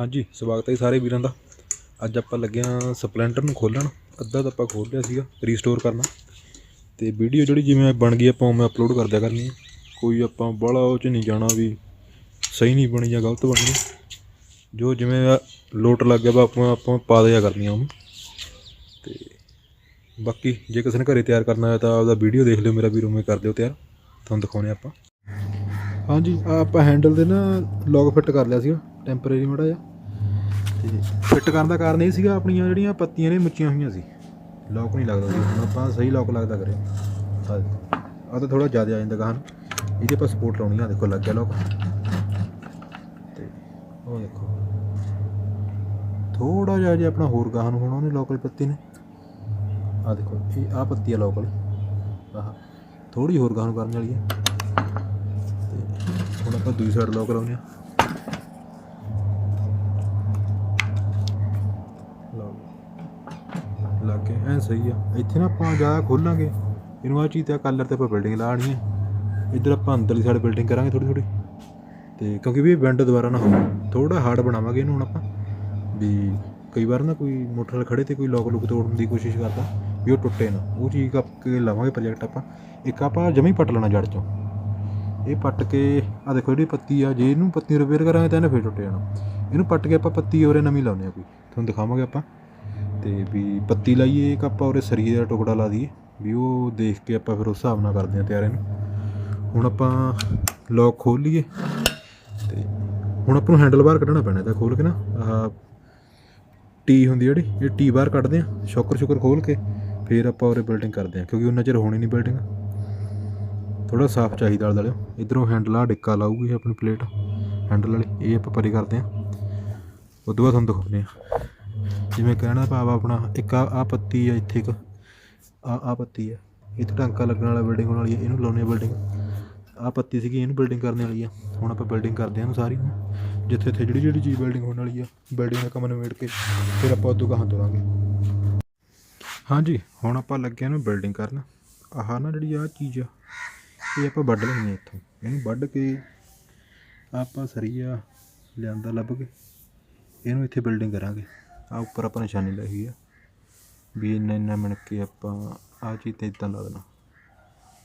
ਹਾਂਜੀ, ਸਵਾਗਤ ਹੈ ਜੀ ਸਾਰੇ ਵੀਰਾਂ ਦਾ। ਅੱਜ ਆਪਾਂ ਲੱਗਿਆ ਸਪਲੈਂਡਰ ਨੂੰ ਖੋਲਣ। ਅੱਧਾ ਤਾਂ ਆਪਾਂ ਖੋਲ ਲਿਆ ਸੀਗਾ ਰੀਸਟੋਰ ਕਰਨਾ। ਤੇ ਵੀਡੀਓ ਜਿਹੜੀ ਜਿਵੇਂ ਬਣ ਗਈ, ਆਪਾਂ ਉਵੇਂ ਅਪਲੋਡ ਕਰ ਦਿਆ ਕਰਨੀ ਕੋਈ ਆਪਾਂ ਬਾਹਲਾ ਉਹ ਚ ਨਹੀਂ ਜਾਣਾ ਵੀ ਸਹੀ ਨਹੀਂ ਬਣੀ ਜਾਂ ਗਲਤ ਬਣੀ। ਜੋ ਜਿਵੇਂ ਲੋਟ ਲੱਗ ਗਿਆ ਵਾ ਆਪਾਂ ਆਪਾਂ ਪਾ ਦਿਆ ਕਰਨੀਆਂ ਉਹ ਤੇ ਬਾਕੀ ਜੇ ਕਿਸੇ ਨੇ ਘਰੇ ਤਿਆਰ ਕਰਨਾ ਹੋਇਆ ਤਾਂ ਆਪਦਾ ਵੀਡੀਓ ਦੇਖ ਲਿਓ, ਮੇਰਾ ਵੀਰ ਉਵੇਂ ਕਰ ਦਿਓ ਤਿਆਰ। ਤੁਹਾਨੂੰ ਦਿਖਾਉਣੇ ਆਪਾਂ। ਹਾਂਜੀ ਆ ਆਪਾਂ ਹੈਂਡਲ ਦੇ ਨਾ ਲੌਗ ਫਿੱਟ ਕਰ ਲਿਆ ਸੀਗਾ ਟੈਂਪਰੇਰੀ ਮੜਾ ਜਿਹਾ। ਤੇ ਫਿੱਟ ਕਰਨ ਦਾ ਕਾਰਨ ਇਹ ਸੀਗਾ ਆਪਣੀਆਂ ਜਿਹੜੀਆਂ ਪੱਤੀਆਂ ਨੇ ਮੁੱਚੀਆਂ ਹੋਈਆਂ ਸੀ। ਲੌਕ ਨਹੀਂ ਲੱਗਦਾ ਸੀ। ਹੁਣ ਆਪਾਂ ਸਹੀ ਲੌਕ ਲੱਗਦਾ ਕਰੇ। ਆ ਤਾਂ ਥੋੜਾ ਜ਼ਿਆਦਾ ਆ ਜਾਂਦਾ ਗਾਹਨ। ਨੂੰ ਇਹਦੇ ਆਪਾਂ ਸਪੋਰਟ ਲਾਉਣੀ ਆ। ਦੇਖੋ, ਲੱਗ ਗਿਆ ਲੌਕ ਤੇ ਉਹ ਦੇਖੋ। ਥੋੜਾ ਜਿਹਾ ਜੇ ਆਪਣਾ ਹੋਰ ਗਾਹਨ ਹੋਣਾ ਉਹਨੇ ਲੌਕ ਵਾਲੀ ਪੱਤੀ ਨੇ। ਆ ਦੇਖੋ, ਇਹ ਆ ਪੱਤੀ ਆ ਲੌਕ ਵਾਲੀ। ਆਹ। ਥੋੜੀ ਹੋਰ ਗਾਹਨ ਕਰਨ ਵਾਲੀ ਹੈ ਹੁਣ ਆਪਾਂ ਦੂਜੀ ਸਾਈਡ ਲੋਕ ਲਾਉਂਦੇ ਆ ਲਓ ਲੱਗ ਗਿਆ ਐ ਸਹੀ ਆ। ਇੱਥੇ ਨਾ ਆਪਾਂ ਜ਼ਿਆਦਾ ਖੋਲਾਂਗੇ। ਇਹਨੂੰ ਆ ਚੀਜ਼ ਤੇ ਕਲਰ ਤੇ ਆਪਾਂ ਬਿਲਡਿੰਗ ਲਾਣੀ ਹੈ ਇੱਧਰ ਆਪਾਂ ਅੰਦਰਲੀ ਸਾਈਡ ਬਿਲਡਿੰਗ ਕਰਾਂਗੇ ਥੋੜੀ ਥੋੜੀ ਤੇ ਕਿਉਂਕਿ ਵੀ ਇਹ ਵਿੰਡ ਦੁਬਾਰਾ ਨਾ ਹੋਵੇ। ਥੋੜਾ ਹਾਰਡ ਬਣਾਵਾਂਗੇ ਇਹਨੂੰ ਹੁਣ ਆਪਾਂ। ਵੀ ਕਈ ਵਾਰ ਨਾ ਕੋਈ ਮੋਟਰ ਖੜੇ ਤੇ ਕੋਈ ਲੋਕ ਲੁਕ ਤੋੜਨ ਦੀ ਕੋਸ਼ਿਸ਼ ਕਰਦਾ, ਵੀ ਉਹ ਟੁੱਟੇ ਨਾ। ਉਹ ਚੀਜ਼ ਕਰਕੇ ਲਾਵਾਂਗੇ ਪ੍ਰੋਜੈਕਟ ਆਪਾਂ। ਇੱਕ ਆਪਾਂ ਜਮੀ ਪੱਟ ਲੈਣਾ ਜੜ ਚੋਂ। ਇਹ ਪੱਟ ਕੇ ਆ ਦੇਖੋ ਜਿਹੜੀ ਪੱਤੀ ਆ। ਜੇ ਇਹਨੂੰ ਪੱਤੀ ਰਿਪੇਅਰ ਕਰਾਂਗੇ ਤਾਂ ਇਹਨੇ ਫੇਰ ਟੁੱਟ ਜਾਣਾ। ਇਹਨੂੰ ਪੱਟ ਕੇ ਆਪਾਂ ਪੱਤੀ ਹੋਰੇ ਨਵੀਂ ਲਾਉਂਦੇ ਆ ਕੋਈ। ਤੁਹਾਨੂੰ ਦਿਖਾਵਾਂਗੇ ਆਪਾਂ। ਤੇ ਵੀ ਪੱਤੀ ਲਾਈਏ, ਇੱਕ ਆਪਾਂ ਉਹਰੇ ਸਰੀਏ ਦਾ ਟੁਕੜਾ ਲਾ ਦਈਏ, ਵੀ ਉਹ ਦੇਖ ਕੇ ਆਪਾਂ ਫਿਰ ਉਸ ਹਿਸਾਬ ਨਾਲ ਕਰਦੇ ਹਾਂ ਤਿਆਰ ਇਹਨੂੰ ਹੁਣ ਆਪਾਂ ਲੌਕ ਖੋਲ ਲਈਏ ਤੇ ਹੁਣ ਆਪਾਂ ਨੂੰ ਹੈਂਡਲ ਬਾਹਰ ਕੱਢਣਾ ਪੈਣਾ ਇਹਦਾ ਖੋਲ ਕੇ ਨਾ। ਆਹ ਟੀ ਹੁੰਦੀ ਜਿਹੜੀ, ਇਹ ਟੀ ਬਾਹਰ ਕੱਢਦੇ ਆ ਸ਼ੌਕਰ ਸ਼ੁਕਰ ਖੋਲ ਕੇ ਫਿਰ ਆਪਾਂ ਉਹਰੇ ਬਿਲਡਿੰਗ ਕਰਦੇ ਆ ਕਿਉਂਕਿ ਉਹਨਾਂ ਚਿਰ ਹੋਣੀ ਨਹੀਂ ਬਿਲਡਿੰਗ ਥੋੜਾ ਸਾਫ਼ ਚਾਹੀਦਾ ਆਲੇ ਦੁਆਲੇ ਇਧਰੋਂ ਹੈਂਡਲ ਆ ਡਿੱਕਾ ਲਾਊਗੀ ਆਪਣੀ ਪਲੇਟ ਹੈਂਡਲ ਵਾਲੀ, ਇਹ ਆਪਾਂ ਪਰੇ ਕਰਦੇ ਆ ਉਦੋਂ ਬਾਅਦ ਤੁਹਾਨੂੰ ਦਿਖਾਉਂਦੇ ਆ ਜਿਵੇਂ ਕਹਿਣਾ ਭਾਵ ਆਪਣਾ, ਇੱਕ ਆ ਆ ਪੱਤੀ ਆ ਇੱਥੇ ਇੱਕ, ਆ ਆ ਪੱਤੀ ਆ। ਇੱਥੇ ਟਾਂਕਾ ਲੱਗਣ ਵਾਲਾ ਬਿਲਡਿੰਗ ਹੋਣ ਵਾਲੀ ਆ, ਇਹਨੂੰ ਲਾਉਣੀ ਆ ਬਿਲਡਿੰਗ ਆ ਪੱਤੀ ਸੀਗੀ, ਇਹਨੂੰ ਬਿਲਡਿੰਗ ਕਰਨ ਵਾਲੀ ਆ। ਹੁਣ ਆਪਾਂ ਬਿਲਡਿੰਗ ਕਰਦੇ ਆ ਇਹਨੂੰ ਸਾਰੀ ਨੂੰ। ਜਿੱਥੇ ਇੱਥੇ ਜਿਹੜੀ ਜਿਹੜੀ ਚੀਜ਼ ਬਿਲਡਿੰਗ ਹੋਣ ਵਾਲੀ ਆ ਬਿਲਡਿੰਗ ਦਾ ਕੰਮ ਨਿਬੇੜ ਕੇ ਫਿਰ ਆਪਾਂ ਉਦੋਂ ਗਾਹਾਂ ਤੁਰਾਂਗੇ। ਹਾਂਜੀ, ਹੁਣ ਆਪਾਂ ਲੱਗੇ ਇਹਨੂੰ ਬਿਲਡਿੰਗ ਕਰਨ। ਆਹ ਨਾ ਜਿਹੜੀ ਆ ਚੀਜ਼ ਆ, ਇਹ ਆਪਾਂ ਵੱਢ ਲੈਣੀ ਹੈ ਇੱਥੋਂ। ਇਹਨੂੰ ਵੱਢ ਕੇ ਆਪਾਂ ਸਰੀਆ ਲਿਆਂਦਾ ਲੱਭ ਕੇ, ਇਹਨੂੰ ਇੱਥੇ ਬਿਲਡਿੰਗ ਕਰਾਂਗੇ। ਆ ਉੱਪਰ ਆਪਾਂ ਨਿਸ਼ਾਨੀ ਲਾਈ ਹੋਈ ਆ। ਵੀ ਇੰਨਾ ਇੰਨਾ ਮਿਣ ਕੇ ਆਪਾਂ ਆ ਚੀਜ਼ ਤੇ ਇਦਾਂ ਲਾ ਦੇਣਾ।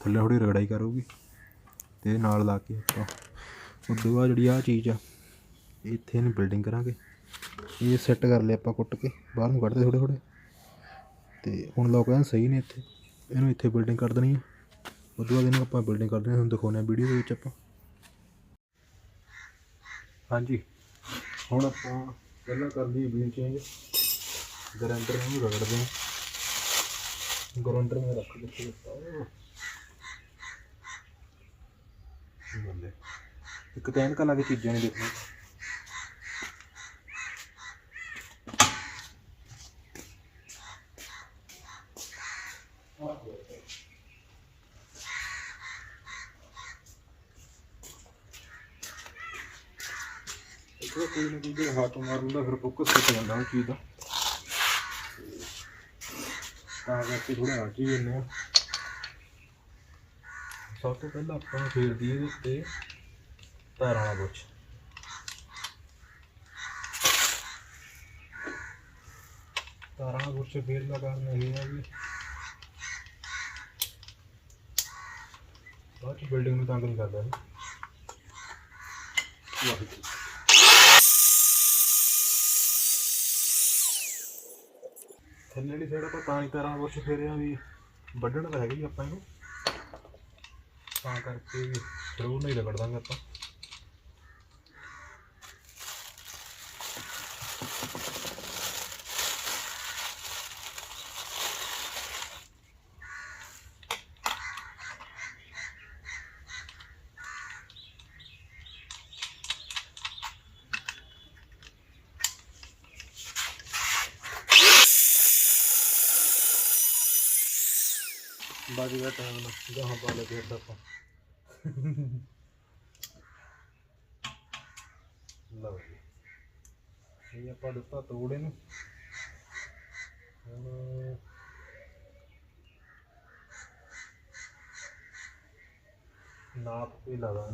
ਥੱਲੇ ਥੋੜੀ ਰਗੜਾਈ ਕਰੂਗੀ। ਤੇ ਨਾਲ ਲਾ ਕੇ ਆਪਾਂ ਉਦੋਂ ਬਾਅਦ ਜਿਹੜੀ ਆ ਚੀਜ਼ ਆ, ਇੱਥੇ ਇਹਨੂੰ ਬਿਲਡਿੰਗ ਕਰਾਂਗੇ। ਇਹ ਸੈੱਟ ਕਰ ਲਿਆ ਆਪਾਂ ਕੁੱਟ ਕੇ, ਬਾਹਰ ਨੂੰ ਕੱਢਦੇ ਥੋੜੇ ਥੋੜੇ ਤੇ ਹੁਣ ਲੋਕ ਐਨ ਸਹੀ ਨੇ ਇੱਥੇ। ਇਹਨੂੰ ਇੱਥੇ ਬਿਲਡਿੰਗ ਕਰ ਦੇਣੀ ਆ। ਉਸ ਤੋਂ ਬਾਅਦ ਇਹਨੂੰ ਆਪਾਂ ਬਿਲਡਿੰਗ ਕਰਦੇ ਹਾਂ ਤੁਹਾਨੂੰ ਦਿਖਾਉਂਦੇ ਹਾਂ ਵੀਡੀਓ ਦੇ ਵਿੱਚ ਆਪਾਂ। ਹਾਂਜੀ। ਹੁਣ ਆਪਾਂ ਪਹਿਲਾਂ ਕਰ ਲਈ ਵੀਲ ਚੇਂਜ ਗਰੰਟਰ ਨੂੰ ਰਗੜਦੇ ਹਾਂ। ਗਰੰਟਰ ਮੈਂ ਰੱਖ ਦਿੱਤੇ। ਬੱਲੇ। ਇੱਕ ਤਾਂ ਐਨਕਾਂ ਲਾ ਕੇ ਚੀਜ਼ਾਂ ਨਹੀਂ ਦੇਖਣੀ ਇੱਕ ਕੋਈ ਨਾ ਕੋਈ ਜੇ ਹੱਥ ਮਾਰ ਲੈਂਦਾ ਫਿਰ ਫੋਕਸ ਕਿੱਥੇ ਜਾਂਦਾ ਉਹ ਚੀਜ਼ ਦਾ। ਤਾਂ ਕਰਕੇ ਥੋੜਾ ਹਟ ਹੀ ਜੰਨੇ ਆ। ਸਭ ਤੋਂ ਪਹਿਲਾਂ ਆਪਾਂ ਫੇਰ ਦੀ ਇਹਦੇ ਉੱਤੇ ਤਾਰਾਂ ਵਾਲਾ ਬੁੱਛ ਤਾਰਾਂ ਵਾਲਾ ਬੁੱਛ ਫੇਰ ਲਗਾਉਣਾ ਇਹ ਹੈ ਵੀ ਬਾਅਦ ਚ ਬਿਲਡਿੰਗ ਨੂੰ ਤੰਗ ਨਹੀਂ ਕਰਦਾ ਇਹ। ਵਾਹਿਗੁਰੂ। ਥੱਲੇ ਵਾਲੀ ਸਾਈਡ ਆਪਾਂ ਤਾਂ ਹੀ ਤਾਰਾਂ ਬੁਰਸ਼ ਫੇਰਿਆ ਵੀ ਵੱਢਣ ਤਾਂ ਹੈਗਾ ਆਪਾਂ ਇਹਨੂੰ। ਤਾਂ ਕਰਕੇ ਵੀ ਜ਼ਰੂਰ ਨਹੀਂ ਰਗੜ ਦਾਂਗੇ ਆਪਾਂ। आ जाएगा टाइम ना जहाँ पा लेते हैं ਲਓ ਜੀ। ਇਹ ਆਪਾਂ ਦਿੱਤਾ ਤੋੜੇ ਨੂੰ ਹੁਣ ਨਾਪ ਵੀ ਲਗਾ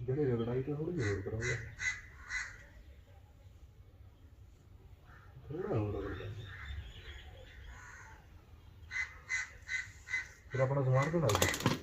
ਜਿਹੜੇ ਰਗੜਾਈ ਤੇ ਥੋੜੀ ਜ਼ੋਰ ਕਰਾਂਗੇ। ਫਿਰ ਆਪਣਾ ਸਮਾਨ ਕਢਾਈ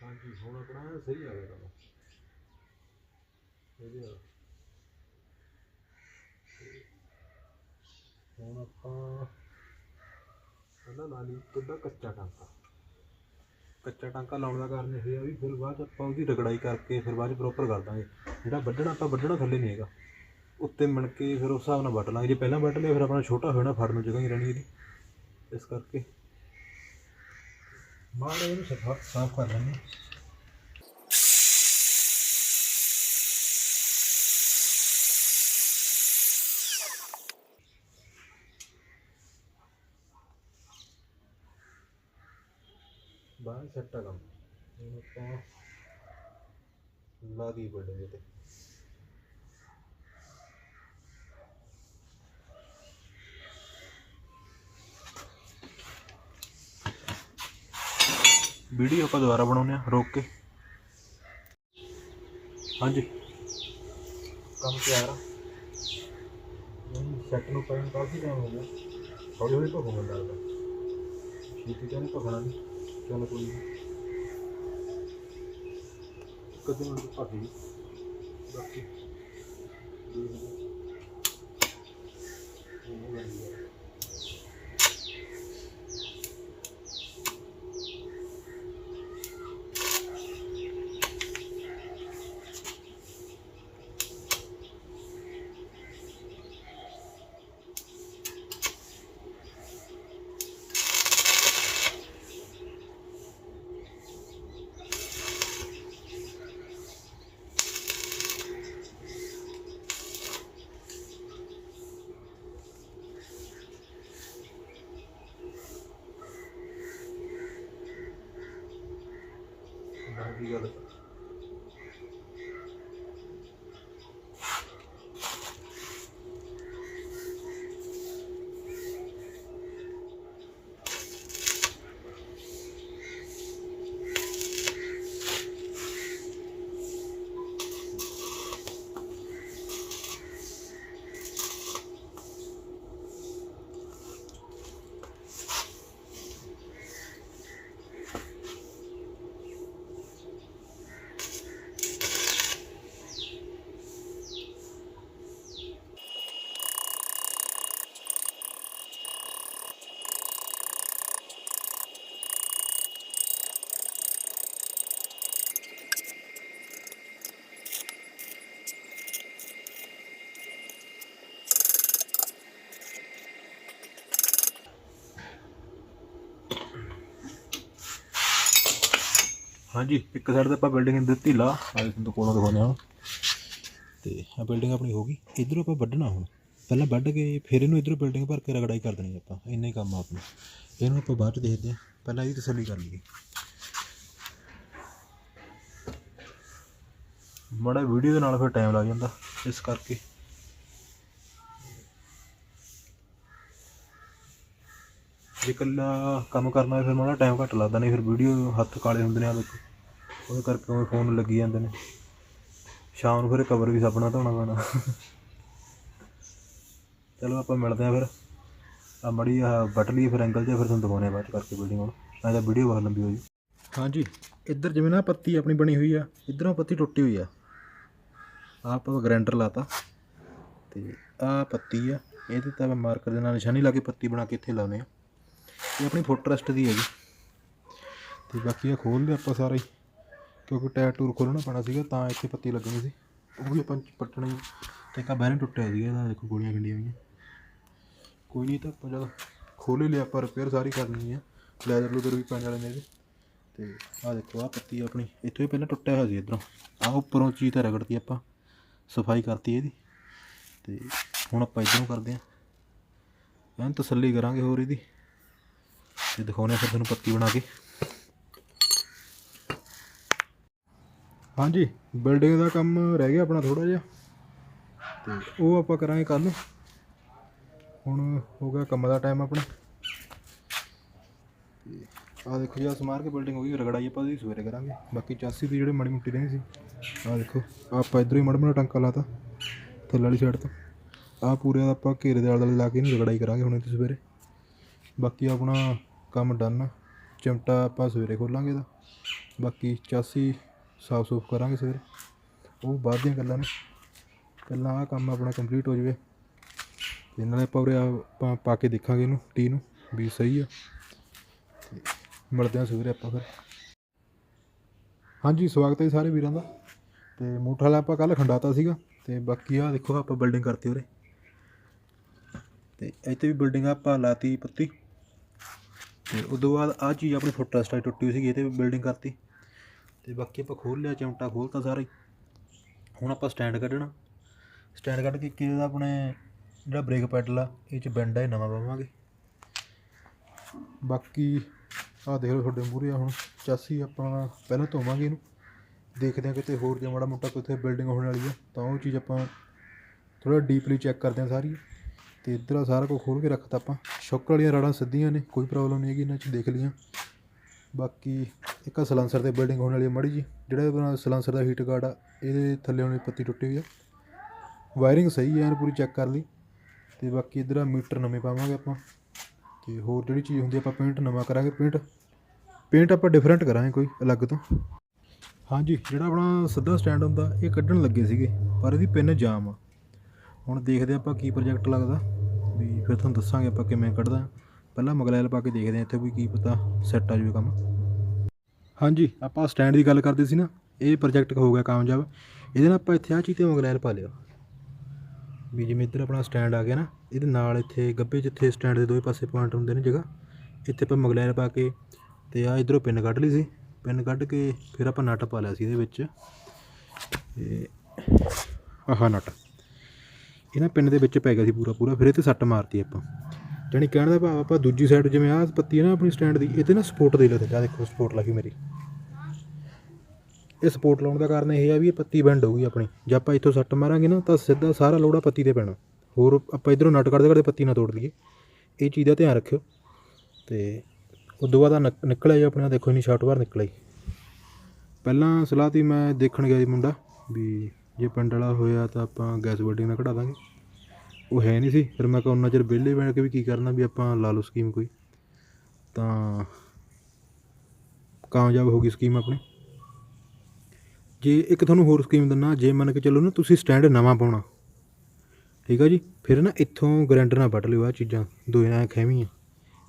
ਹਾਂਜੀ ਹੁਣ ਆਪਣਾ ਐਨ ਸਹੀ ਆ ਗਿਆ ਕੰਮ ਇਹਦੇ ਨਾਲ। ਹੁਣ ਆਪਾਂ ਪਹਿਲਾਂ ਲਾ ਲਈ ਕਿੱਦਾਂ ਕੱਚਾ ਟਾਂਕਾ। ਕੱਚਾ ਟਾਂਕਾ ਲਾਉਣ ਦਾ ਕਾਰਨ ਇਹ ਆ ਵੀ ਫਿਰ ਬਾਅਦ ਆਪਾਂ ਉਹਦੀ ਰਗੜਾਈ ਕਰਕੇ ਫਿਰ ਬਾਅਦ ਚ ਪ੍ਰੋਪਰ ਕਰ ਦਾਂਗੇ। ਜਿਹੜਾ ਵੱਢਣਾ, ਆਪਾਂ ਵੱਢਣਾ ਥੱਲੇ ਨਹੀਂ ਹੈਗਾ। ਉੱਤੇ ਮਿਣ ਕੇ ਫਿਰ ਉਸ ਹਿਸਾਬ ਨਾਲ ਵੱਢ ਲਾਂਗੇ। ਜੇ ਪਹਿਲਾਂ ਵੱਢ ਲਿਆ ਫਿਰ ਆਪਣਾ ਛੋਟਾ ਹੋਣਾ ਫੜਨ ਨੂੰ ਜਗ੍ਹਾ ਹੀ ਰਹਿਣੀ ਇਹਦੀ। ਇਸ ਕਰਕੇ ਮਾੜੇ ਇਹਨੂੰ ਸਾਫ਼ ਸਾਫ਼ ਕਰ ਲੈਂਦੇ ਹਾਂ। ਬਾਹਰ ਸੈੱਟ ਆ ਕੰਮ। ਵੀਡੀਓ ਆਪਾਂ ਦੁਬਾਰਾ ਬਣਾਉਂਦੇ ਆ ਰੋਕ ਕੇ। ਹਾਂਜੀ। ਕੰਮ ਤਿਆਰ ਆ। ਸੈੱਟ ਨੂੰ ਪੈਣ ਕਾਫੀ ਟਾਈਮ ਹੋ ਗਿਆ। ਹੌਲੀ ਹੌਲੀ ਭਗੋ ਮੈਨੂੰ ਲੱਗਦਾ। ਛੇਤੀ ਤਾਂ ਨਹੀਂ ਭਗਣਾ ਨਹੀਂ ਚੱਲ ਕੋਈ? ਕਦੇ ਮੈਨੂੰ ਭੱਜ ਬਾਕੀ ਦੇਖਦੇ ਹਾਂ। ਉਹ ਗੱਲ ਹੀ ਆ। ਬਾਕੀ ਗੱਲ ਹਾਂਜੀ, ਇੱਕ ਸਾਈਡ ਤੇ ਆਪਾਂ ਬਿਲਡਿੰਗ ਦਿੱਤੀ ਲਾ ਆ ਤੁਹਾਨੂੰ ਕੋਲੋਂ ਦਿਖਾਉਂਦੇ ਹਾਂ। ਤੇ ਆ ਬਿਲਡਿੰਗ ਆਪਣੀ ਹੋ ਗਈ। ਇਧਰੋਂ ਆਪਾਂ ਵੱਢਣਾ ਹੁਣ। ਪਹਿਲਾਂ ਵੱਢ ਕੇ ਫਿਰ ਇਹਨੂੰ ਇਧਰੋਂ ਬਿਲਡਿੰਗ ਭਰ ਕੇ ਰਗੜਾਈ ਕਰ ਦੇਣੀ ਆਪਾਂ। ਇੰਨਾ ਹੀ ਕੰਮ ਆ ਆਪਣਾ। ਇਹਨੂੰ ਆਪਾਂ ਬਾਅਦ ਚ ਦੇਖਦੇ ਹਾਂ। ਪਹਿਲਾਂ ਇਹਦੀ ਤਸੱਲੀ ਕਰ ਲਈਏ। ਮਾੜਾ ਵੀਡੀਓ ਦੇ ਨਾਲ ਫਿਰ ਟਾਈਮ ਲੱਗ ਜਾਂਦਾ ਇਸ ਕਰਕੇ। ਜੇ ਇਕੱਲਾ ਕੰਮ ਕਰਨਾ ਫਿਰ ਮਾੜਾ ਟਾਈਮ ਘੱਟ ਲੱਗਦਾ, ਨਹੀਂ ਫਿਰ ਵੀਡੀਓ ਹੱਥ ਕਾਲੇ ਹੁੰਦੇ ਨੇ ਆ ਦੇਖੋ। ਉਹਦੇ ਕਰਕੇ ਉਹ ਫੋਨ ਲੱਗੀ ਜਾਂਦੇ ਨੇ। ਸ਼ਾਮ ਨੂੰ ਫਿਰ ਕਵਰ ਵੀ ਸਾਬਣਾ ਧੋਣਾ ਪੈਣਾ। ਚਲੋ ਆਪਾਂ ਮਿਲਦੇ ਆ ਫਿਰ। ਆ ਮੜੀ ਆ ਵੱਟ ਲਈ ਫਿਰ ਐਂਗਲ ਜੇ ਫਿਰ ਤੁਹਾਨੂੰ ਦਿਖਾਉਣੇ ਆ ਬਾਅਦ ਕਰਕੇ ਬਿਲਡਿੰਗ ਹੁਣ। ਮੈਂ ਤਾਂ ਵੀਡੀਓ ਬਹੁਤ ਲੰਬੀ ਹੋ ਜੀ ਹਾਂਜੀ, ਇੱਧਰ ਜਿਵੇਂ ਨਾ ਪੱਤੀ ਆਪਣੀ ਬਣੀ ਹੋਈ ਆ, ਇੱਧਰੋਂ ਪੱਤੀ ਟੁੱਟੀ ਹੋਈ ਆ। ਆਹ ਆਪਾਂ ਗ੍ਰਾਈਂਡਰ ਲਾਤਾ। ਤੇ ਆਹ ਪੱਤੀ ਆ, ਇਹਦੇ ਤਾਂ ਮੈਂ ਮਾਰਕਰ ਦੇ ਨਾਲ ਨਿਸ਼ਾਨੀ ਲਾ ਕੇ ਪੱਤੀ ਬਣਾ ਕੇ ਇੱਥੇ ਲਾਉਨੇ ਆ ਇਹ ਆਪਣੀ ਫੁੱਟ ਰੈਸਟ ਦੀ ਹੈ ਜੀ ਤੇ ਬਾਕੀ ਆ ਖੋਲ ਲਿਆ ਆਪਾਂ ਸਾਰਾ। ਹੀ ਕਿਉਂਕਿ ਟਾਇਰ ਟੂਰ ਖੋਲਣਾ ਪੈਣਾ ਸੀਗਾ, ਤਾਂ ਇੱਥੇ ਪੱਤੀ ਲੱਗਣੀ ਸੀ। ਉਹ ਵੀ ਆਪਾਂ ਪੱਟਣੀ ਤੇ ਕਾ ਬੈਰਨ ਟੁੱਟਿਆ ਸੀਗਾ, ਇਹਦਾ ਦੇਖੋ ਗੋਲੀਆਂ ਗੰਡੀਆਂ ਹੋਈਆਂ। ਕੋਈ ਨਹੀਂ ਤਾਂ ਆਪਾਂ ਜਦ ਖੋਲ ਹੀ ਲਿਆ, ਆਪਾਂ ਰਿਪੇਅਰ ਸਾਰੀ ਕਰਨੀ ਆ। ਲੈਦਰ ਲੂਦਰ ਵੀ ਪੈਣ ਵਾਲੇ ਨੇ ਇਹਦੇ। ਤੇ ਆਹ ਦੇਖੋ, ਆਹ ਪੱਤੀ ਆਪਣੀ। ਇੱਥੋਂ ਹੀ ਪਹਿਲਾਂ ਟੁੱਟਿਆ ਹੋਇਆ ਸੀ ਇਧਰੋਂ। ਆਹ ਉੱਪਰੋਂ ਚੀਜ਼ ਤਾਂ ਰਗੜਤੀ ਆਪਾਂ। ਸਫ਼ਾਈ ਕਰਤੀ ਇਹਦੀ। ਤੇ ਹੁਣ ਆਪਾਂ ਇੱਧਰੋਂ ਕਰਦੇ ਆਂ। ਐਨ ਤਸੱਲੀ ਕਰਾਂਗੇ ਹੋਰ ਇਹਦੀ। ਤੇ ਦਿਖਾਉਣੇ ਫਿਰ ਤੁਹਾਨੂੰ ਪੱਤੀ ਬਣਾ ਕੇ। ਹਾਂਜੀ ਬਿਲਡਿੰਗ ਦਾ ਕੰਮ ਰਹਿ ਗਿਆ ਆਪਣਾ ਥੋੜਾ ਜਿਹਾ। ਤੇ ਉਹ ਆਪਾਂ ਕਰਾਂਗੇ ਕੱਲ ਨੂੰ। ਹੁਣ ਹੋ ਗਿਆ ਕੰਮ ਦਾ ਟਾਈਮ ਆਪਣਾ। ਤੇ ਆਹ ਦੇਖੋ ਜੀ, ਆਹ ਸਮਾਰ ਕੇ ਬਿਲਡਿੰਗ ਹੋ ਗਈ, ਰਗੜਾਈ ਆਪਾਂ ਉਹਦੀ ਸਵੇਰੇ ਕਰਾਂਗੇ। ਬਾਕੀ ਚਾਸੀ ਦੀ ਜਿਹੜੇ ਮਾੜੀ ਮੁੱਟੀ ਰਹਿੰਦੀ ਸੀ, ਆਹ ਦੇਖੋ ਆਪਾਂ ਇਧਰੋਂ ਹੀ ਮਾੜਾ ਮਾੜਾ ਟੰਕਾ ਲਾਤਾ, ਥੱਲੇ ਵਾਲੀ ਸਾਈਡ ਤੋਂ। ਆਹ ਪੂਰੇ ਦਾ ਆਪਾਂ ਘੇਰੇ ਦੇ ਆਲੇ ਦੁਆਲੇ ਲਾ ਕੇ ਇਹਨੂੰ ਰਗੜਾਈ ਕਰਾਂਗੇ ਹੁਣ ਇਹਦੀ ਸਵੇਰੇ। ਬਾਕੀ ਆਪਣਾ ਕੰਮ ਡਨ ਚਿਮਟਾ ਆਪਾਂ ਸਵੇਰੇ ਖੋਲਾਂਗੇ ਇਹਦਾ। ਬਾਕੀ ਚਾਸੀ ਸਾਫ਼ ਸੂਫ ਕਰਾਂਗੇ ਸਵੇਰੇ। ਉਹ ਬਾਅਦ ਦੀਆਂ ਗੱਲਾਂ ਨੇ। ਪਹਿਲਾਂ ਆਹ ਕੰਮ ਆਪਣਾ ਕੰਪਲੀਟ ਹੋ ਜਾਵੇ। ਤੇ ਨਾਲੇ ਆਪਾਂ ਉਰੇ ਆ- ਆਪਾਂ ਪਾ ਕੇ ਦੇਖਾਂਗੇ ਇਹਨੂੰ, ਟੀ ਨੂੰ, ਵੀ ਸਹੀ ਆ। ਤੇ ਮਿਲਦੇ ਹਾਂ ਸਵੇਰੇ ਆਪਾਂ ਫਿਰ। ਹਾਂਜੀ, ਸਵਾਗਤ ਹੈ ਜੀ ਸਾਰੇ ਵੀਰਾਂ ਦਾ। ਤੇ ਮੋਟਰ ਵਾਲਾ ਆਪਾਂ ਕੱਲ ਖੰਡਾਤਾ ਸੀਗਾ। ਤੇ ਬਾਕੀ ਆ ਦੇਖੋ, ਆਪਾਂ ਬਿਲਡਿੰਗ ਕਰਤੀ ਉਰੇ। ਤੇ ਇੱਥੇ ਵੀ ਬਿਲਡਿੰਗ ਆਪਾਂ ਲਾਤੀ ਪੱਤੀ। ਤੇ ਉਦੋਂ ਬਾਅਦ ਆ ਚੀਜ਼ ਆਪਣੀ ਫੁੱਟ ਰੈਸਟ ਟੁੱਟੀ ਹੋਈ ਸੀਗੀ, ਇਹ ਤੇ ਵੀ ਬਿਲਡਿੰਗ ਕਰਤੀ। ਤੇ ਬਾਕੀ ਆਪਾਂ ਖੋਲ ਲਿਆ ਚਮਟਾ ਖੋਲਤਾ ਸਾਰਾ ਹੀ। ਹੁਣ ਆਪਾਂ ਸਟੈਂਡ ਕੱਢਣਾ। ਸਟੈਂਡ ਕੱਢ ਕੇ ਕਿ ਇਹਦਾ ਆਪਣੇ ਜਿਹੜਾ ਬ੍ਰੇਕ ਪੈਡਲ ਆ, ਇਹ ਚ ਬੈਂਡ ਆ, ਇਹ ਨਵਾਂ ਪਾਵਾਂਗੇ। ਬਾਕੀ ਆਹ ਦੇਖ ਲਓ ਤੁਹਾਡੇ ਮੂਹਰੇ ਆ ਹੁਣ, ਚਾਸੀ ਆਪਣਾ ਪਹਿਲਾਂ ਧੋਵਾਂਗੇ ਇਹਨੂੰ। ਦੇਖਦੇ ਹਾਂ ਕਿਤੇ ਹੋਰ ਜੇ ਮਾੜਾ ਮੋਟਾ ਕਿਤੇ ਬਿਲਡਿੰਗ ਹੋਣ ਵਾਲੀ ਆ, ਤਾਂ ਉਹ ਚੀਜ਼ ਆਪਾਂ ਥੋੜਾ ਡੀਪਲੀ ਚੈੱਕ ਕਰਦੇ ਹਾਂ ਸਾਰੀ। ਤੇ ਇੱਧਰ ਆ ਸਾਰਾ ਕੁਝ ਖੋਲ ਕੇ ਰੱਖਤਾ ਆਪਾਂ। ਸ਼ੌਕਰ ਵਾਲੀਆਂ ਰੜਾਂ ਸਿੱਧੀਆਂ ਨੇ, ਕੋਈ ਪ੍ਰੋਬਲਮ ਨਹੀਂ ਹੈਗੀ, ਇਹਨਾਂ 'ਚ ਦੇਖ ਲਈਆਂ। ਬਾਕੀ ਇੱਕ ਆ ਸਲਾਂਸਰ ਤੇ ਬਿਲਡਿੰਗ ਹੋਣ ਵਾਲੀ ਆ ਮਾੜੀ ਜੀ ਜਿਹੜਾ ਆਪਣਾ ਸਲਾਂਸਰ ਦਾ ਹੀਟ ਗਾਰਡ ਆ, ਇਹਦੇ ਥੱਲੇ ਉਹਨੇ ਪੱਤੀ ਟੁੱਟੀ ਹੋਈ ਆ। ਵਾਇਰਿੰਗ ਸਹੀ ਹੈ ਐਨ ਪੂਰੀ ਚੈੱਕ ਕਰ ਲਈ। ਤੇ ਬਾਕੀ ਇੱਧਰ ਆ ਮੀਟਰ ਨਵੇਂ ਪਾਵਾਂਗੇ ਆਪਾਂ। ਤੇ ਹੋਰ ਜਿਹੜੀ ਚੀਜ਼ ਹੁੰਦੀ ਆਪਾਂ ਪੇਂਟ ਨਵਾਂ ਕਰਾਂਗੇ ਪੇਂਟ ਪੇਂਟ ਆਪਾਂ ਡਿਫਰੈਂਟ ਕਰਾਂਗੇ ਕੋਈ ਅਲੱਗ ਤੋਂ। ਹਾਂਜੀ, ਜਿਹੜਾ ਆਪਣਾ ਸਿੱਧਾ ਸਟੈਂਡ ਹੁੰਦਾ, ਇਹ ਕੱਢਣ ਲੱਗੇ ਸੀਗੇ, ਪਰ ਇਹਦੀ ਪਿੰਨ ਜਾਮ ਆ। ਹੁਣ ਦੇਖਦੇ ਆਪਾਂ ਕੀ ਪ੍ਰੋਜੈਕਟ ਲੱਗਦਾ। ਵੀ ਫਿਰ ਤੁਹਾਨੂੰ ਦੱਸਾਂਗੇ ਆਪਾਂ ਕਿਵੇਂ ਕੱਢਦਾ। ਪਹਿਲਾਂ ਮਗਲੈਲ ਪਾ ਕੇ ਦੇਖਦੇ ਹਾਂ ਇੱਥੇ ਵੀ ਕੀ ਪਤਾ ਸੈੱਟ ਆ ਜਾਵੇ ਕੰਮ। ਹਾਂਜੀ, ਆਪਾਂ ਸਟੈਂਡ ਦੀ ਗੱਲ ਕਰਦੇ ਸੀ ਨਾ, ਇਹ ਪ੍ਰੋਜੈਕਟ ਹੋ ਗਿਆ ਕਾਮਯਾਬ। ਇਹਦੇ ਨਾਲ ਆਪਾਂ ਇੱਥੇ ਆ ਚੀਜ਼ ਤੇ ਮਗਲੈਲ ਪਾ ਲਿਆ। ਵੀ ਜਿਵੇਂ ਇੱਧਰ ਆਪਣਾ ਸਟੈਂਡ ਆ ਗਿਆ ਨਾ, ਇਹਦੇ ਨਾਲ ਇੱਥੇ ਗੱਬੇ ਜਿੱਥੇ ਸਟੈਂਡ ਦੇ ਦੋਵੇਂ ਪਾਸੇ ਪੁਆਇੰਟ ਹੁੰਦੇ ਨੇ ਜਗ੍ਹਾ, ਇੱਥੇ ਆਪਾਂ ਮਗਲੈਲ ਪਾ ਕੇ ਤੇ ਆ ਇਧਰੋਂ ਪਿੰਨ ਕੱਢ ਲਈ ਸੀ। ਪਿੰਨ ਕੱਢ ਕੇ ਫਿਰ ਆਪਾਂ ਨਟ ਪਾ ਲਿਆ ਸੀ ਇਹਦੇ ਵਿੱਚ। ਤੇ ਆਹ ਨਟ। ਇਹਨਾਂ ਪਿੰਨ ਦੇ ਵਿੱਚ ਪੈ ਗਿਆ ਸੀ ਪੂਰਾ ਪੂਰਾ ਫਿਰ ਇਹ ਤੇ ਸੱਟ ਮਾਰਤੀ ਆਪਾਂ। ਜਾਣੀ ਕਹਿਣ ਦਾ ਭਾਵ ਆਪਾਂ ਦੂਜੀ ਸਾਈਡ ਜਿਵੇਂ ਆਹ ਪੱਤੀ ਹੈ ਨਾ ਆਪਣੀ ਸਟੈਂਡ ਦੀ ਇਹ ਤੇ ਨਾ ਸਪੋਰਟ ਦੇ ਲਿਆ ਆ ਦੇਖੋ ਸਪੋਰਟ ਲੱਗੀ ਮੇਰੀ। ਇਹ ਸਪੋਰਟ ਲਾਉਣ ਦਾ ਕਾਰਨ ਇਹ ਆ ਵੀ ਇਹ ਪੱਤੀ ਬੈਂਡ ਹੋਊਗੀ ਆਪਣੀ। ਜੇ ਆਪਾਂ ਇੱਥੋਂ ਸੱਟ ਮਾਰਾਂਗੇ ਨਾ, ਤਾਂ ਸਿੱਧਾ ਸਾਰਾ ਲੋੜਾ ਪੱਤੀ ਤੇ ਪੈਣਾ। ਹੋਰ ਆਪਾਂ ਇਧਰੋਂ ਨਟ ਕੱਢਦੇ ਕੱਢਦੇ ਪੱਤੀ ਨਾ ਤੋੜ ਲਈਏ। ਇਹ ਚੀਜ਼ ਦਾ ਧਿਆਨ ਰੱਖਿਓ। ਤੇ ਉਦੋਂ ਬਾਅਦ ਆਹ ਨਿਕ- ਨਿਕਲਿਆ ਜੀ ਆਪਣੇ, ਆਹ ਦੇਖੋ ਇੰਨੀ ਸ਼ਾਰਟ ਬਾਹਰ ਨਿਕਲਿਆ ਜੀ ਪਹਿਲਾਂ ਸਲਾਹ ਤੀ ਮੈਂ ਦੇਖਣ ਗਿਆ ਜੀ ਮੁੰਡਾ, ਵੀ ਜੇ ਪਿੰਡ ਵਾਲਾ ਹੋਇਆ ਤਾਂ ਆਪਾਂ ਗੈਸ ਵੈਲਡਿੰਗ ਨਾਲ ਕਢਾ ਦਾਂਗੇ। ਉਹ ਹੈ ਨਹੀਂ ਸੀ। ਫਿਰ ਮੈਂ ਕਿਹਾ ਉਹਨਾਂ ਚਿਰ ਵਿਹਲੇ ਬੈਠ ਕੇ ਵੀ ਕੀ ਕਰਨਾ ਵੀ ਆਪਾਂ ਲਾ ਲਓ ਸਕੀਮ ਕੋਈ। ਤਾਂ ਕਾਮਯਾਬ ਹੋ ਗਈ ਸਕੀਮ ਆਪਣੀ। ਜੇ ਇੱਕ ਤੁਹਾਨੂੰ ਹੋਰ ਸਕੀਮ ਦਿੰਨਾ, ਜੇ ਮੰਨ ਕੇ ਚੱਲੋ ਨਾ ਤੁਸੀਂ ਸਟੈਂਡ ਨਵਾਂ ਪਾਉਣਾ, ਠੀਕ ਆ ਜੀ, ਫਿਰ ਨਾ ਇੱਥੋਂ ਗਰੈਂਡਰ ਨਾਲ ਵੱਢ ਲਿਓ ਆ ਚੀਜ਼ਾਂ, ਦੋ ਐ ਖੈਵੀਆਂ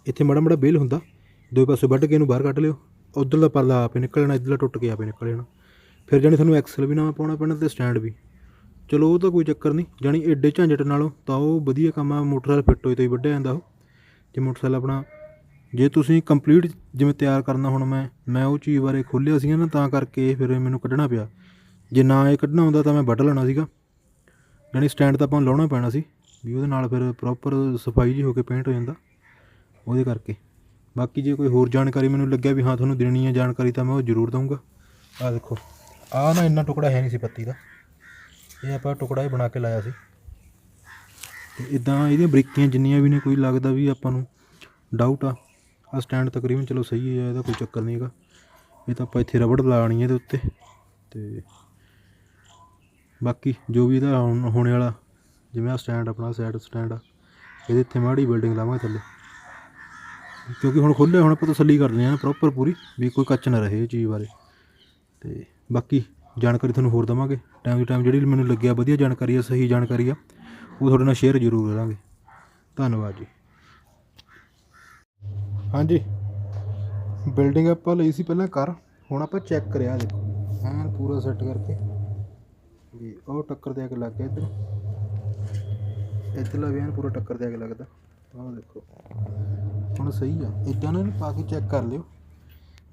ਇੱਥੇ ਮਾੜਾ ਮਾੜਾ ਬੇਲ ਹੁੰਦਾ, ਦੋ ਪਾਸੇ ਵੱਢ ਕੇ ਇਹਨੂੰ ਬਾਹਰ ਕੱਢ ਲਿਓ। ਉਧਰ ਦਾ ਪਰਦਾ ਆਪੇ ਨਿਕਲਣਾ ਇੱਧਰਲਾ ਟੁੱਟ ਕੇ ਆਪੇ ਨਿਕਲ ਜਾਣਾ। ਫਿਰ ਜਾਣੀ ਤੁਹਾਨੂੰ ਐਕਸਲ ਵੀ ਨਵਾਂ ਪਾਉਣਾ ਪੈਣਾ ਤੇ ਸਟੈਂਡ ਵੀ। ਚਲੋ ਉਹ ਤਾਂ ਕੋਈ ਚੱਕਰ ਨਹੀਂ, ਜਾਣੀ ਐਡੇ ਝੰਜਟ ਨਾਲੋਂ ਤਾਂ ਉਹ ਵਧੀਆ ਕੰਮ ਆ, ਮੋਟਰਸਾਈਕਲ ਫਿੱਟ ਹੋਏ ਤੋਂ ਹੀ ਵੱਢਿਆ ਜਾਂਦਾ ਉਹ। ਜੇ ਮੋਟਰਸਾਈਕਲ ਆਪਣਾ, ਜੇ ਤੁਸੀਂ ਕੰਪਲੀਟ ਜਿਵੇਂ ਤਿਆਰ ਕਰਨਾ ਹੁਣ ਮੈਂ ਮੈਂ ਉਹ ਚੀਜ਼ ਬਾਰੇ ਖੋਲ੍ਹਿਆ ਸੀਗਾ ਨਾ, ਤਾਂ ਕਰਕੇ ਫਿਰ ਮੈਨੂੰ ਕੱਢਣਾ ਪਿਆ। ਜੇ ਨਾ ਇਹ ਕੱਢਣਾ ਹੁੰਦਾ ਤਾਂ ਮੈਂ ਵੱਢ ਲੈਣਾ ਸੀਗਾ। ਜਾਣੀ ਸਟੈਂਡ ਤਾਂ ਆਪਾਂ ਨੂੰ ਲਾਉਣਾ ਪੈਣਾ ਸੀ, ਵੀ ਉਹਦੇ ਨਾਲ ਫਿਰ ਪ੍ਰੋਪਰ ਸਫ਼ਾਈ ਜੀ ਹੋ ਕੇ ਪੇਂਟ ਹੋ ਜਾਂਦਾ, ਉਹਦੇ ਕਰਕੇ। ਬਾਕੀ ਜੇ ਕੋਈ ਹੋਰ ਜਾਣਕਾਰੀ ਮੈਨੂੰ ਲੱਗਿਆ ਵੀ ਹਾਂ ਤੁਹਾਨੂੰ ਦੇਣੀ ਹੈ ਜਾਣਕਾਰੀ ਤਾਂ ਮੈਂ ਉਹ ਜ਼ਰੂਰ ਦਊਂਗਾ। ਆਹ ਦੇਖੋ, ਆਹ ਨਾ ਇੰਨਾ ਟੁਕੜਾ ਹੈ ਨਹੀਂ ਸੀ ਪੱਤੀ ਦਾ। ਇਹ ਆਪਾਂ ਟੁਕੜਾ ਹੀ ਬਣਾ ਕੇ ਲਾਇਆ ਸੀ। ਤੇ ਇਦਾਂ ਇਹਦੀਆਂ ਬਰੀਕੀਆਂ ਜਿੰਨੀਆਂ ਵੀ ਨੇ, ਕੋਈ ਲੱਗਦਾ ਵੀ ਆਪਾਂ ਨੂੰ ਡਾਊਟ ਆ ਆ ਸਟੈਂਡ ਤਕਰੀਬਨ ਚਲੋ ਸਹੀ ਹੈ, ਇਹਦਾ ਕੋਈ ਚੱਕਰ ਨਹੀਂ ਹੈਗਾ। ਇਹ ਤਾਂ ਆਪਾਂ ਇੱਥੇ ਰਬੜ ਲਾਣੀ ਹੈ ਇਹਦੇ ਉੱਤੇ। ਤੇ ਬਾਕੀ ਜੋ ਵੀ ਇਹਦਾ ਹੁਣ, ਹੋਣੇ ਵਾਲਾ, ਜਿਵੇਂ ਆ ਸਟੈਂਡ ਆਪਣਾ ਸਾਈਡ ਸਟੈਂਡ ਆ, ਇਹਦੇ ਇੱਥੇ ਮਾੜੀ ਬਿਲਡਿੰਗ ਲਾਵਾਂਗੇ ਥੱਲੇ। ਕਿਉਂਕਿ ਹੁਣ ਖੁੱਲੇ ਹੁਣ ਆਪਾਂ ਤਸੱਲੀ ਕਰਦੇ ਹਾਂ ਪ੍ਰੋਪਰ ਪੂਰੀ, ਵੀ ਕੋਈ ਕੱਚ ਨਾ ਰਹੇ ਇਹ ਚੀਜ਼ ਬਾਰੇ। ਤੇ ਬਾਕੀ ਜਾਣਕਾਰੀ ਤੁਹਾਨੂੰ ਹੋਰ ਦਵਾਂਗੇ। ਟਾਈਮ ਟੂ ਟਾਈਮ ਜਿਹੜੀ ਮੈਨੂੰ ਲੱਗਿਆ ਵਧੀਆ ਜਾਣਕਾਰੀ ਆ, ਸਹੀ ਜਾਣਕਾਰੀ ਆ, ਉਹ ਤੁਹਾਡੇ ਨਾਲ ਸ਼ੇਅਰ ਜ਼ਰੂਰ ਕਰਾਂਗੇ। ਧੰਨਵਾਦ ਜੀ। ਹਾਂਜੀ। ਬਿਲਡਿੰਗ ਆਪਾਂ ਲਈ ਸੀ ਪਹਿਲਾਂ ਕਰ ਹੁਣ ਆਪਾਂ ਚੈੱਕ ਕਰਿਆ ਦੇਖੋ। ਐਨ ਪੂਰਾ ਸੈੱਟ ਕਰਕੇ। ਵੀ ਉਹ ਟੱਕਰ ਦੇ ਕੇ ਲੱਗ ਗਿਆ ਇੱਧਰ। ਇੱਧਰਲਾ ਵੀ ਐਨ ਪੂਰਾ ਟੱਕਰ ਦੇ ਕੇ ਲੱਗਦਾ। ਆਹ ਦੇਖੋ। ਹੁਣ ਸਹੀ ਆ। ਇਦਾਂ ਨਾ ਪਾ ਕੇ ਚੈੱਕ ਕਰ ਲਿਓ।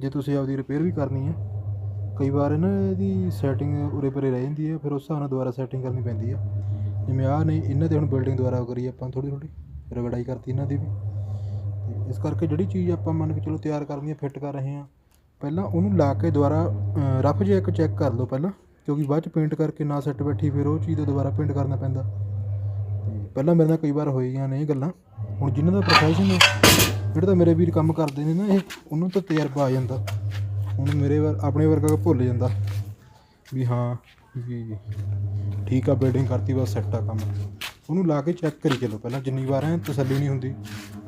ਜੇ ਤੁਸੀਂ ਆਪਦੀ ਰਿਪੇਅਰ ਵੀ ਕਰਨੀ ਹੈ ਕਈ ਵਾਰ ਨਾ ਇਹਦੀ ਸੈਟਿੰਗ ਉਰੇ ਪਰੇ ਰਹਿ ਜਾਂਦੀ ਹੈ, ਫਿਰ ਉਸ ਹਿਸਾਬ ਨਾਲ ਦੁਬਾਰਾ ਸੈਟਿੰਗ ਕਰਨੀ ਪੈਂਦੀ ਹੈ। ਜਿਵੇਂ ਆਹ ਨਹੀਂ, ਇਹਨਾਂ ਤੇ ਹੁਣ ਬਿਲਡਿੰਗ ਦੁਬਾਰਾ ਕਰੀ ਆਪਾਂ ਥੋੜ੍ਹੀ ਥੋੜੀ ਰਗੜਾਈ ਕਰਤੀ ਇਹਨਾਂ ਦੀ ਵੀ। ਅਤੇ ਇਸ ਕਰਕੇ ਜਿਹੜੀ ਚੀਜ਼ ਆਪਾਂ ਮੰਨ ਕੇ ਚਲੋ ਤਿਆਰ ਕਰਨੀ ਹੈ ਫਿੱਟ ਕਰ ਰਹੇ ਹਾਂ, ਪਹਿਲਾਂ ਉਹਨੂੰ ਲਾ ਕੇ ਦੁਬਾਰਾ ਰਫ ਜਿਹਾ ਇੱਕ ਚੈੱਕ ਕਰ ਲਓ ਪਹਿਲਾਂ, ਕਿਉਂਕਿ ਬਾਅਦ ਚ ਪੇਂਟ ਕਰਕੇ ਨਾ ਸੈੱਟ ਬੈਠੀ, ਫਿਰ ਉਹ ਚੀਜ਼ ਦਾ ਦੁਬਾਰਾ ਪੇਂਟ ਕਰਨਾ ਪੈਂਦਾ। ਤੇ ਪਹਿਲਾਂ ਮੇਰੇ ਨਾਲ ਕਈ ਵਾਰ ਹੋਈਆਂ ਨੇ ਇਹ ਗੱਲਾਂ। ਹੁਣ ਜਿਨ੍ਹਾਂ ਦਾ ਪ੍ਰੋਫੈਸ਼ਨ ਹੈ, ਜਿਹੜੇ ਤਾਂ ਮੇਰੇ ਵੀਰ ਕੰਮ ਕਰਦੇ ਨੇ ਨਾ ਇਹ, ਉਹਨੂੰ ਤਾਂ ਤਜਰਬਾ ਆ ਜਾਂਦਾ। ਹੁਣ ਮੇਰੇ ਵਰ, ਆਪਣੇ ਵਰਗਾ ਭੁੱਲ ਜਾਂਦਾ। ਵੀ ਹਾਂ, ਵੀ ਠੀਕ ਆ ਬਿਲਡਿੰਗ ਕਰਤੀ, ਬਸ ਸੈੱਟ ਆ ਕੰਮ। ਉਹਨੂੰ ਲਾ ਕੇ ਚੈੱਕ ਕਰੀ ਚਲੋ ਪਹਿਲਾਂ, ਜਿੰਨੀ ਵਾਰ ਐ ਤਸੱਲੀ ਨਹੀਂ ਹੁੰਦੀ।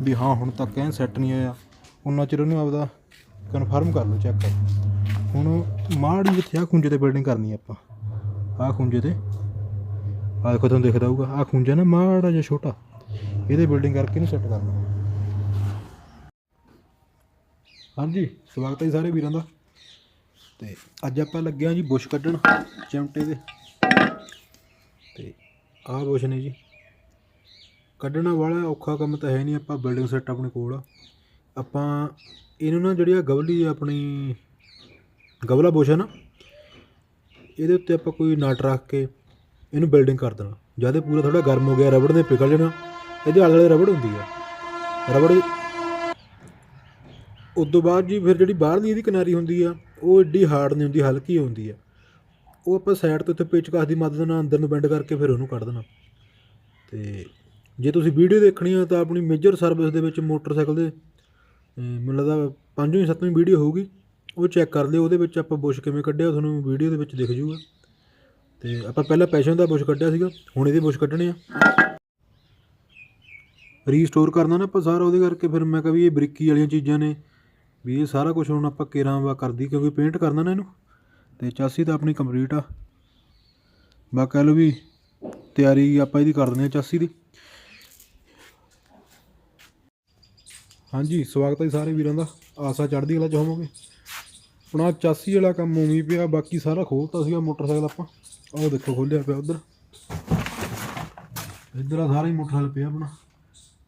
ਵੀ ਹਾਂ, ਹੁਣ ਤੱਕ ਐ ਸੈੱਟ ਨਹੀਂ ਆਇਆ। ਉਹਨਾਂ ਚਿਰ ਉਹਨੂੰ ਆਪਦਾ ਕਨਫਰਮ ਕਰ ਲਓ ਚੈੱਕ ਕਰ ਹੁਣ ਮਾੜੀ ਜਿੱਥੇ ਆ ਖੁੰਝੇ ਤੇ ਬਿਲਡਿੰਗ ਕਰਨੀ ਆਪਾਂ। ਆ ਖੁੰਝੇ ਤੇ। ਆ ਦੇਖੋ, ਤੁਹਾਨੂੰ ਦਿਖਦਾ ਹੋਊਗਾ ਆ ਖੁੰਝਾ ਨਾ ਮਾੜਾ ਜਿਹਾ ਛੋਟਾ। ਇਹਦੇ ਬਿਲਡਿੰਗ ਕਰਕੇ ਨਹੀਂ ਸੈੱਟ ਕਰਨਾ ਹਾਂਜੀ, ਸਵਾਗਤ ਹੈ ਜੀ ਸਾਰੇ ਵੀਰਾਂ ਦਾ। ਤੇ ਅੱਜ ਆਪਾਂ ਲੱਗੇ ਹਾਂ ਜੀ ਬੁਸ਼ ਕੱਢਣ, ਚਿਮਟੇ ਦੇ। ਤੇ ਆਹ ਬੁਸ਼ ਨੇ ਜੀ। ਕੱਢਣਾ ਵਾਲਾ ਔਖਾ ਕੰਮ ਤਾਂ ਹੈ ਨਹੀਂ, ਆਪਾਂ ਬਿਲਡਿੰਗ ਸੈੱਟ ਆਪਣੇ ਕੋਲ ਆ। ਆਪਾਂ ਇਹਨੂੰ ਨਾ ਜਿਹੜੀ ਆ ਗਵਲੀ ਆਪਣੀ, ਗਵਲਾ ਬੁਸ਼ ਹੈ ਨਾ, ਇਹਦੇ ਉੱਤੇ ਆਪਾਂ ਕੋਈ ਨਟ ਰੱਖ ਕੇ ਇਹਨੂੰ ਬਿਲਡਿੰਗ ਕਰ ਦੇਣਾ। ਜਦ ਇਹ ਪੂਰਾ ਥੋੜਾ ਗਰਮ ਹੋ ਗਿਆ, ਰਬੜ ਨੇ ਪਿਘਲ ਜਾਣਾ। ਇਹਦੇ ਆਲੇ ਦੁਆਲੇ ਰਬੜ ਹੁੰਦੀ ਆ। ਰਬੜ ਉਸ ਤੋਂ ਬਾਅਦ ਜੀ ਫਿਰ ਜਿਹੜੀ ਬਾਹਰਲੀ ਇਹਦੀ ਕਿਨਾਰੀ ਹੁੰਦੀ ਆ, ਉਹ ਏਡੀ ਹਾਰਡ ਨਹੀਂ ਹੁੰਦੀ, ਹਲਕੀ ਹੁੰਦੀ ਆ। ਉਹ ਆਪਾਂ ਸਾਈਡ ਤੋਂ ਉੱਤੇ ਪੇਚਕਸ ਦੀ ਮਦਦ ਨਾਲ ਅੰਦਰ ਨੂੰ ਬੈਂਡ ਕਰਕੇ ਫਿਰ ਉਹਨੂੰ ਕੱਢ ਦੇਣਾ। ਤੇ ਜੇ ਤੁਸੀਂ ਵੀਡੀਓ ਦੇਖਣੀ ਆ ਤਾਂ ਆਪਣੀ ਮੇਜਰ ਸਰਵਿਸ ਦੇ ਵਿੱਚ ਮੋਟਰਸਾਈਕਲ ਦੇ ਮੈਨੂੰ ਲੱਗਦਾ ਪੰਜਵੀਂ, ਸੱਤਵੀਂ ਵੀਡੀਓ ਹੋਊਗੀ, ਉਹ ਚੈੱਕ ਕਰ ਲਿਓ, ਉਹਦੇ ਵਿੱਚ ਆਪਾਂ ਬੁਸ਼ ਕਿਵੇਂ ਕੱਢਿਆ, ਤੁਹਾਨੂੰ ਵੀਡੀਓ ਦੇ ਵਿੱਚ ਦਿਖ ਜੂਗਾ। ਤੇ ਆਪਾਂ ਪਹਿਲਾਂ ਪੈਸ਼ਨ ਦਾ ਬੁਸ਼ ਕੱਢਿਆ ਸੀਗਾ, ਹੁਣ ਇਹਦੇ ਬੁਸ਼ ਕੱਢਣੇ ਆ। ਰੀਸਟੋਰ ਕਰਨਾ ਨਾ ਆਪਾਂ ਸਾਰਾ, ਉਹਦੇ ਕਰਕੇ ਫਿਰ ਮੈਂ ਕਿਹਾ ਵੀ ਇਹ ਬਰੀਕੀ ਵਾਲੀਆਂ ਚੀਜ਼ਾਂ ਨੇ। ਵੀ ਇਹ ਸਾਰਾ ਕੁਝ ਹੁਣ ਆਪਾਂ ਕੇਰਾਂ ਵਾ ਕਰਦੀ ਕਿਉਂਕਿ ਪੇਂਟ ਕਰਨਾ ਨਾ ਇਹਨੂੰ। ਤੇ ਚਾਸੀ ਤਾਂ ਆਪਣੀ ਕੰਪਲੀਟ ਆ। ਬਾ ਕਹਿ ਲਓ ਵੀ ਤਿਆਰੀ ਆਪਾਂ ਇਹਦੀ ਕਰ ਦਿੰਦੇ ਆ ਚਾਸੀ ਦੀ। ਹਾਂਜੀ, ਸਵਾਗਤ ਹੈ ਜੀ ਸਾਰੇ ਵੀਰਾਂ ਦਾ। ਆਸਾ ਚੜ੍ਹਦੀ ਕਲਾ ਚ ਹੋਵੋਗੇ। ਆਪਣਾ ਚਾਸੀ ਵਾਲਾ ਕੰਮ ਉਵੇਂ ਪਿਆ, ਬਾਕੀ ਸਾਰਾ ਖੋਲਤਾ ਸੀਗਾ ਮੋਟਰਸਾਈਕਲ ਆਪਾਂ। ਆਹ ਦੇਖੋ, ਖੋਲਿਆ ਪਿਆ ਉਧਰ। ਇੱਧਰ ਆ ਸਾਰਾ ਹੀ ਮੋਟਰਸਾਈਕਲ ਪਿਆ ਆਪਣਾ।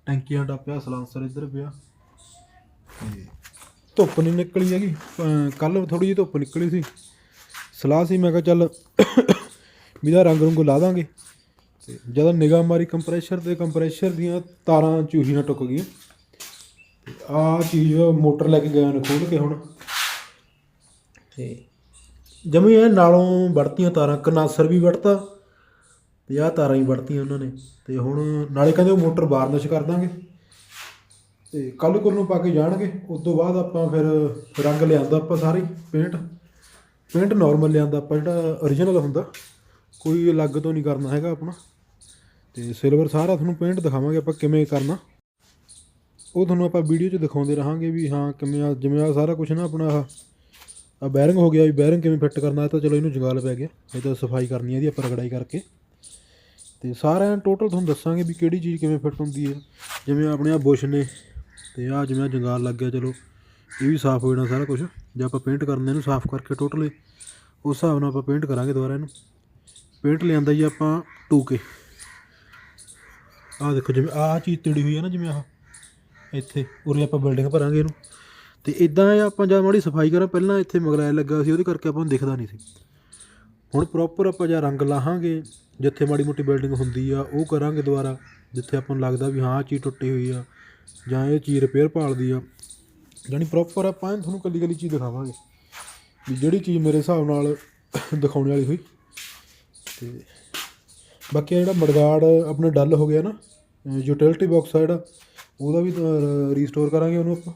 ਟੈਂਕੀਆਂ ਟੱਪਿਆ ਸਲਾਂਸਰ ਇੱਧਰ ਪਿਆ। ਤੇ ਧੁੱਪ ਨਹੀਂ ਨਿਕਲੀ ਹੈਗੀ। ਕੱਲ ਥੋੜੀ ਜਿਹੀ ਧੁੱਪ ਨਿਕਲੀ ਸੀ। ਸਲਾਹ ਸੀ, ਮੈਂ ਕਿਹਾ ਚੱਲ ਵੀ ਦਾ ਰੰਗ ਰੁੰਗ ਲਾ ਦਾਂਗੇ। ਤੇ ਜਦੋਂ ਨਿਗਾਹ ਮਾਰੀ ਕੰਪਰੈਸ਼ਰ ਤੇ ਕੰਪਰੈਸ਼ਰ ਦੀਆਂ ਤਾਰਾਂ ਚੂਹੀ ਨਾਲ ਟੁੱਕ ਗਈਆਂ। ਤੇ ਆਹ ਚੀਜ਼ ਮੋਟਰ ਲੈ ਕੇ ਗਿਆ ਨੇ ਖੋਲ ਕੇ ਹੁਣ। ਤੇ ਜਮੀ ਇਹ ਨਾਲੋਂ ਵੜਤੀਆਂ ਤਾਰਾਂ ਕਨਾਸਰ ਵੀ ਵੜਤਾ ਤੇ ਆਹ ਤਾਰਾਂ ਹੀ ਵੜਤੀਆਂ ਉਹਨਾਂ ਨੇ। ਤੇ ਹੁਣ ਨਾਲੇ ਕਹਿੰਦੇ ਉਹ ਮੋਟਰ ਵਾਰਨਿਸ਼ ਕਰ ਦਾਂਗੇ। ਤੇ ਕੱਲ ਕੋਲ ਨੂੰ ਪਾ ਕੇ ਜਾਣਗੇ ਉਸ ਤੋਂ ਬਾਅਦ ਆਪਾਂ ਫਿਰ ਰੰਗ ਲਿਆਂਦਾ ਆਪਾਂ ਸਾਰੇ ਪੇਂਟ ਪੇਂਟ ਨਾਰਮਲ ਲਿਆਂਦਾ ਆਪਾਂ ਜਿਹੜਾ origignal ਹੁੰਦਾ, ਕੋਈ ਅਲੱਗ ਤੋਂ ਨਹੀਂ ਕਰਨਾ ਹੈਗਾ ਆਪਣਾ। ਤੇ ਸਿਲਵਰ ਸਾਰਾ ਤੁਹਾਨੂੰ ਪੇਂਟ ਦਿਖਾਵਾਂਗੇ ਆਪਾਂ ਕਿਵੇਂ ਕਰਨਾ। ਉਹ ਤੁਹਾਨੂੰ ਆਪਾਂ ਵੀਡੀਓ 'ਚ ਦਿਖਾਉਂਦੇ ਰਹਾਂਗੇ ਵੀ ਹਾਂ, ਕਿਵੇਂ ਆ, ਜਿਵੇਂ ਆ ਸਾਰਾ ਕੁਝ ਨਾ ਆਪਣਾ ਆ ਬੈਰਿੰਗ ਹੋ ਗਿਆ ਵੀ ਬੈਰਿੰਗ ਕਿਵੇਂ ਫਿੱਟ ਕਰਨਾ, ਇਹ ਤਾਂ ਚਲੋ ਇਹਨੂੰ ਜੰਗਾਲ ਪੈ ਗਿਆ। ਇਹ ਤਾਂ ਸਫ਼ਾਈ ਕਰਨੀ ਹੈ ਇਹਦੀ, ਆਪਾਂ ਰਗੜਾਈ ਕਰਕੇ। ਤੇ ਸਾਰਿਆਂ ਟੋਟਲ ਤੁਹਾਨੂੰ ਦੱਸਾਂਗੇ ਵੀ ਕਿਹੜੀ ਚੀਜ਼ ਕਿਵੇਂ ਫਿੱਟ ਹੁੰਦੀ ਹੈ, ਜਿਵੇਂ ਆਪਣੇ ਆ ਬੁਸ਼ ਨੇ ਤੇ ਆ ਜਿਵੇਂ ਆਹ ਜੰਗਾਲ ਲੱਗ ਗਿਆ, ਚਲੋ, ਇਹ ਵੀ ਸਾਫ਼ ਹੋ ਜਾਣਾ ਸਾਰਾ ਕੁਝ ਜੇ ਆਪਾਂ ਪੇਂਟ ਕਰਨਾ ਇਹਨੂੰ ਸਾਫ਼ ਕਰਕੇ ਟੋਟਲੀ ਉਸ ਹਿਸਾਬ ਨਾਲ ਆਪਾਂ ਪੇਂਟ ਕਰਾਂਗੇ ਦੁਬਾਰਾ ਇਹਨੂੰ। ਪੇਂਟ ਲਿਆਂਦਾ ਜੀ ਆਪਾਂ 2K ਆਹ ਦੇਖੋ ਜਿਵੇਂ ਆਹ ਚੀਜ਼ ਤਿੜੀ ਹੋਈ ਹੈ ਨਾ, ਜਿਵੇਂ ਆਹ, ਇੱਥੇ, ਉਰੇ ਆਪਾਂ ਬਿਲਡਿੰਗ ਭਰਾਂਗੇ ਇਹਨੂੰ। ਤੇ ਇਦਾਂ ਆਪਾਂ ਜਦ ਮਾੜੀ ਸਫ਼ਾਈ ਕਰਾਂ, ਪਹਿਲਾਂ ਇੱਥੇ ਮਗਰਾਇਆ ਲੱਗਾ ਸੀ, ਉਹਦੇ ਕਰਕੇ ਆਪਾਂ ਨੂੰ ਦਿਖਦਾ ਨਹੀਂ ਸੀ। ਹੁਣ ਪ੍ਰੋਪਰ ਆਪਾਂ ਜਾਂ ਰੰਗ ਲਾਹਾਂਗੇ, ਜਿੱਥੇ ਮਾੜੀ ਮੋਟੀ ਬਿਲਡਿੰਗ ਹੁੰਦੀ ਆ, ਉਹ ਕਰਾਂਗੇ ਦੁਬਾਰਾ, ਜਿੱਥੇ ਆਪਾਂ ਨੂੰ ਲੱਗਦਾ ਵੀ ਹਾਂ, ਆਹ ਚੀਜ਼ ਟੁੱਟੀ ਹੋਈ ਆ। ਜਾਂ ਇਹ ਚੀਜ਼ ਰਿਪੇਅਰ ਭਾਲਦੀ ਆ ਜਾਣੀ ਪ੍ਰੋਪਰ ਆਪਾਂ ਤੁਹਾਨੂੰ ਕੱਲੀ ਕੱਲੀ ਚੀਜ਼ ਦਿਖਾਵਾਂਗੇ। ਵੀ ਜਿਹੜੀ ਚੀਜ਼ ਮੇਰੇ ਹਿਸਾਬ ਨਾਲ ਦਿਖਾਉਣ ਵਾਲੀ ਹੋਈ। ਤੇ ਬਾਕੀ ਜਿਹੜਾ ਮੜਗਾੜ ਆਪਣਾ ਡੱਲ ਹੋ ਗਿਆ ਨਾ ਯੂਟਿਲਿਟੀ ਬਾਕਸ ਆ ਜਿਹੜਾ, ਉਹਦਾ ਵੀ ਰੀਸਟੋਰ ਕਰਾਂਗੇ ਉਹਨੂੰ ਆਪਾਂ।